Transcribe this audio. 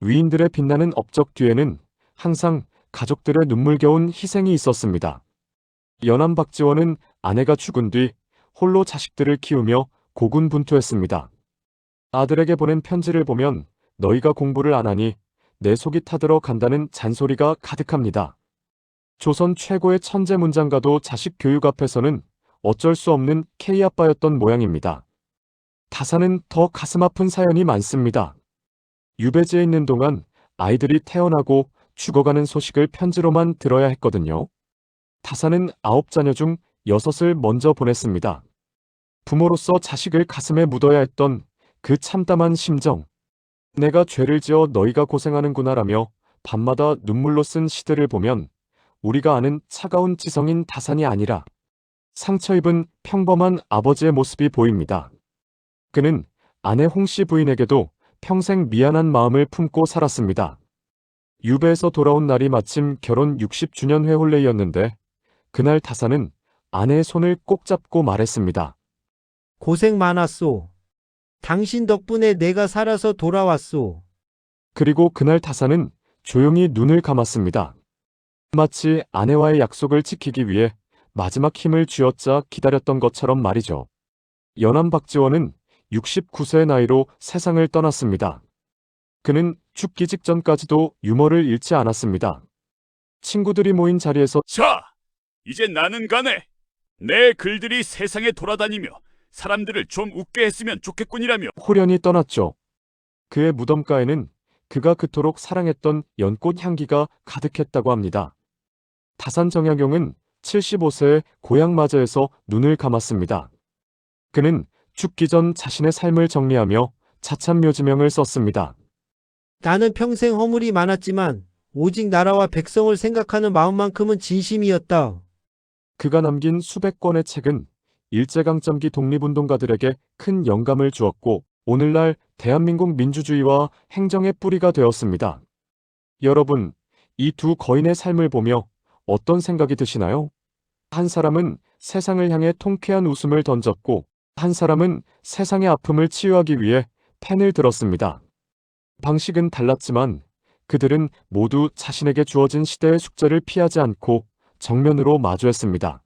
위인들의 빛나는 업적 뒤에는 항상 가족들의 눈물겨운 희생이 있었습니다. 연암 박지원은 아내가 죽은 뒤 홀로 자식들을 키우며 고군분투했습니다. 아들에게 보낸 편지를 보면 너희가 공부를 안 하니 내 속이 타들어 간다는 잔소리가 가득합니다. 조선 최고의 천재 문장가도 자식 교육 앞에서는 어쩔 수 없는 K아빠였던 모양입니다. 다사는 더 가슴 아픈 사연이 많습니다. 유배지에 있는 동안 아이들이 태어나고 죽어가는 소식을 편지로만 들어야 했거든요. 다사는 아홉 자녀 중 여섯을 먼저 보냈습니다. 부모로서 자식을 가슴에 묻어야 했던 그 참담한 심정. 내가 죄를 지어 너희가 고생하는구나라며 밤마다 눈물로 쓴 시들을 보면 우리가 아는 차가운 지성인 다산이 아니라 상처 입은 평범한 아버지의 모습이 보입니다. 그는 아내 홍씨 부인에게도 평생 미안한 마음을 품고 살았습니다. 유배에서 돌아온 날이 마침 결혼 60주년 회홀레이였는데 그날 다사는 아내의 손을 꼭 잡고 말했습니다. 고생 많았소. 당신 덕분에 내가 살아서 돌아왔소. 그리고 그날 다사는 조용히 눈을 감았습니다. 마치 아내와의 약속을 지키기 위해 마지막 힘을 쥐어짜 기다렸던 것처럼 말이죠. 연암 박지원은 69세의 나이로 세상을 떠났습니다. 그는 죽기 직전까지도 유머를 잃지 않았습니다. 친구들이 모인 자리에서 자, 이제 나는 가네. 내 글들이 세상에 돌아다니며 사람들을 좀 웃게 했으면 좋겠군이라며 호련히 떠났죠. 그의 무덤가에는 그가 그토록 사랑했던 연꽃 향기가 가득했다고 합니다. 다산 정약용은 75세의 고향마저에서 눈을 감았습니다. 그는 죽기 전 자신의 삶을 정리하며 자찬묘지명을 썼습니다. 나는 평생 허물이 많았지만 오직 나라와 백성을 생각하는 마음만큼은 진심이었다. 그가 남긴 수백 권의 책은 일제강점기 독립운동가들에게 큰 영감을 주었고 오늘날 대한민국 민주주의와 행정의 뿌리가 되었습니다. 여러분, 이 두 거인의 삶을 보며 어떤 생각이 드시나요? 한 사람은 세상을 향해 통쾌한 웃음을 던졌고 한 사람은 세상의 아픔을 치유하기 위해 펜을 들었습니다. 방식은 달랐지만 그들은 모두 자신에게 주어진 시대의 숙제를 피하지 않고 정면으로 마주했습니다.